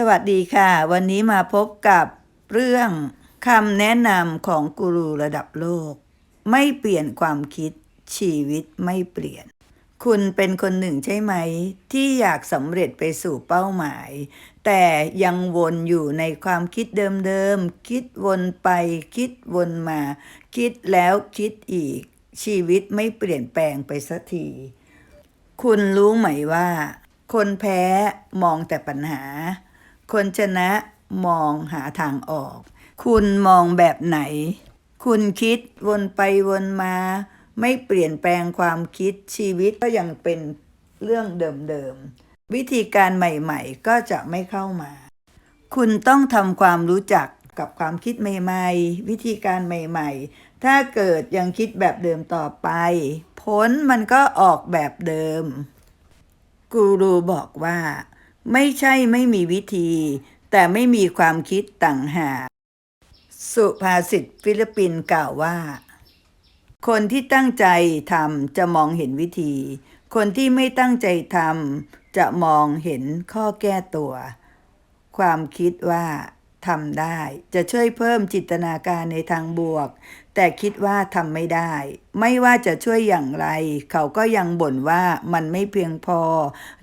สวัสดีค่ะ วันนี้มาพบกับเรื่องคำแนะนำของกูรูระดับโลก ไม่เปลี่ยนความคิดชีวิตไม่เปลี่ยน คุณเป็นคนหนึ่งใช่ไหม ที่อยากสำเร็จไปสู่เป้าหมาย แต่ยังวนอยู่ในความคิดเดิมๆ คิดวนไป คิดวนมา คิดแล้วคิดอีก ชีวิตไม่เปลี่ยนแปลงไปสักที คุณรู้ไหมว่า คนแพ้มองแต่ปัญหา คนชนะมองหาทางออก คุณมองแบบไหน คุณคิดวนไปวนมา ไม่เปลี่ยนแปลงความคิดชีวิตก็ยังเป็นเรื่องเดิมๆ วิธีการใหม่ๆ ก็จะไม่เข้ามา คุณต้องทำความรู้จักกับความคิดใหม่ๆ วิธีการใหม่ๆ ถ้าเกิดยังคิดแบบเดิมต่อไป ผลมันก็ออกแบบเดิม กูรูบอกว่า ไม่ใช่ไม่มีวิธี แต่ไม่มีความคิดต่างหากสุภาษิตฟิลิปปินส์กล่าวว่า คนที่ตั้งใจทำจะมองเห็นวิธี คนที่ไม่ตั้งใจทำจะมองเห็นข้อแก้ตัว ความคิดว่า ทำได้ จะช่วยเพิ่มจิตนาการในทางบวก แต่คิดว่าทำไม่ได้ ไม่ว่าจะช่วยอย่างไร เขาก็ยังบ่นว่ามันไม่เพียงพอ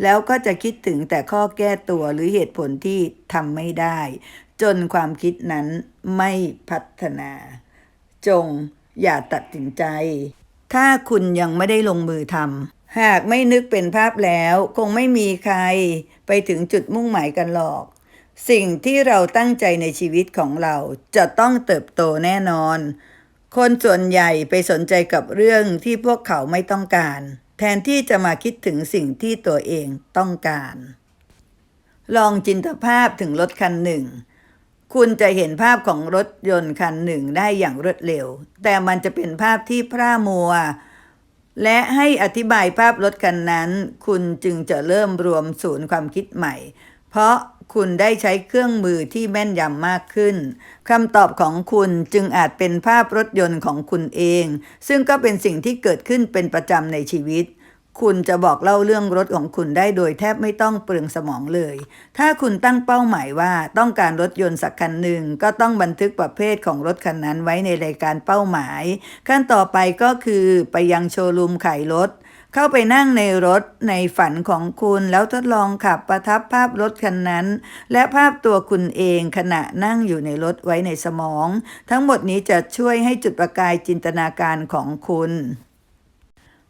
แล้วก็จะคิดถึงแต่ข้อแก้ตัวหรือเหตุผลที่ทำไม่ได้ จนความคิดนั้นไม่พัฒนา จงอย่าตัดสินใจ ถ้าคุณยังไม่ได้ลงมือทำหากไม่นึกเป็นภาพแล้ว คงไม่มีใครไปถึงจุดมุ่งหมายกันหรอก สิ่งที่เราตั้งใจในชีวิตของเราจะต้องเติบโตแน่นอน คนส่วนใหญ่ไปสนใจกับเรื่องที่พวกเขาไม่ต้องการ แทนที่จะมาคิดถึงสิ่งที่ตัวเองต้องการ ลองจินตภาพถึงรถคันหนึ่ง คุณจะเห็นภาพของรถยนต์คันหนึ่งได้อย่างรวดเร็ว แต่มันจะเป็นภาพที่พร่ามัว และให้อธิบายภาพรถคันนั้น คุณจึงจะเริ่มรวมศูนย์ความคิดใหม่ เพราะคุณได้ใช้เครื่องมือที่แม่นยำมากขึ้นคำตอบของคุณจึงอาจเป็นภาพรถยนต์ของคุณเอง ซึ่งก็เป็นสิ่งที่เกิดขึ้นเป็นประจำในชีวิต คุณจะบอกเล่าเรื่องรถของคุณได้โดยแทบไม่ต้องเปลืองสมองเลย ถ้าคุณตั้งเป้าหมายว่าต้องการรถยนต์สักคันหนึ่งก็ต้องบันทึกประเภทของรถคันนั้นไว้ในรายการเป้าหมาย ขั้นต่อไปก็คือไปยังโชว์รูมขายรถ เข้าไปนั่งในรถในฝันของคุณแล้วทดลองขับประทับภาพรถคันนั้น และภาพตัวคุณเองขณะนั่งอยู่ในรถไว้ในสมอง ทั้งหมดนี้จะช่วยให้จุดประกายจินตนาการของคุณ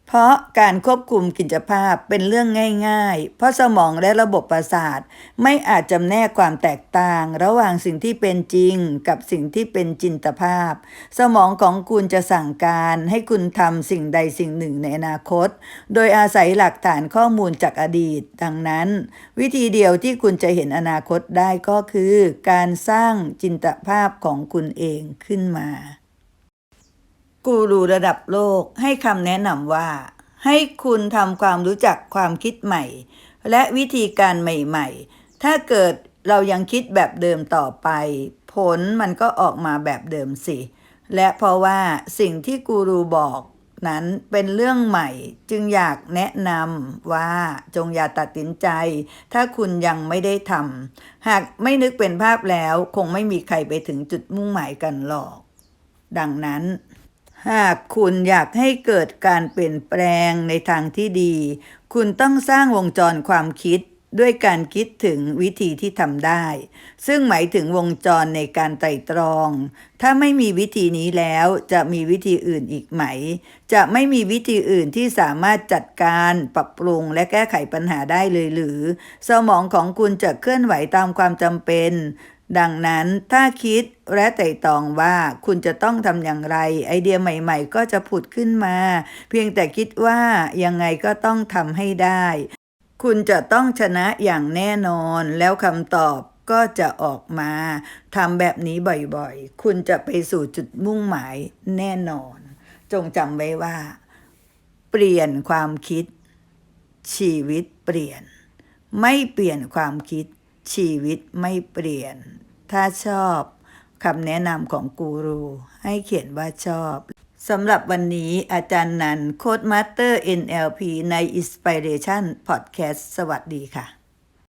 เพราะการควบคุมกิจภาพเป็นเรื่องง่าย ๆ เพราะสมองและระบบประสาท ไม่อาจจำแนกความแตกต่าง ระหว่างสิ่งที่เป็นจริงกับสิ่งที่เป็นจินตภาพ สมองของคุณจะสั่งการให้คุณทำสิ่งใดสิ่งหนึ่งในอนาคต โดยอาศัยหลักฐานข้อมูลจากอดีต ดังนั้น วิธีเดียวที่คุณจะเห็นอนาคตได้ก็คือ การสร้างจินตภาพของคุณเองขึ้นมา กูรูระดับโลกให้คำแนะนำว่า ให้คุณทำความรู้จักความคิดใหม่ และวิธีการใหม่ๆ ถ้าเกิดเรายังคิดแบบเดิมต่อไป ผลมันก็ออกมาแบบเดิมสิ และเพราะว่าสิ่งที่กูรูบอกนั้นเป็นเรื่องใหม่จึงอยากแนะนำว่าจงอย่าตัดสินใจ ถ้าคุณยังไม่ได้ทำหากไม่นึกเป็นภาพแล้วคงไม่มีใครไปถึงจุดมุ่งหมายกันหรอก ดังนั้น หากคุณอยากให้เกิดการเปลี่ยนแปลงในทางที่ดี คุณต้องสร้างวงจรความคิดด้วยการคิดถึงวิธีที่ทำได้ ซึ่งหมายถึงวงจรในการไตร่ตรอง ถ้าไม่มีวิธีนี้แล้วจะมีวิธีอื่นอีกไหม จะไม่มีวิธีอื่นที่สามารถจัดการปรับปรุงและแก้ไขปัญหาได้เลยหรือ สมองของคุณจะเคลื่อนไหวตามความจำเป็น ดังนั้นถ้าคิดและไต่ตรองว่าคุณจะต้องทำอย่างไร ไอเดียใหม่ๆ ก็จะผุดขึ้นมา เพียงแต่คิดว่ายังไงก็ต้องทำให้ได้ คุณจะต้องชนะอย่างแน่นอนแล้วคำตอบก็จะออกมาทำแบบนี้บ่อยๆ คุณจะไปสู่จุดมุ่งหมายแน่นอน จงจำไว้ว่า เปลี่ยนความคิด ชีวิตเปลี่ยน ไม่เปลี่ยนความคิดชีวิตไม่เปลี่ยน ถ้าชอบคำแนะนำของกูรู ให้เขียนว่าชอบสำหรับวันนี้อาจารย์นันโค้ดมาสเตอร์ NLP ใน Inspiration Podcast สวัสดีค่ะ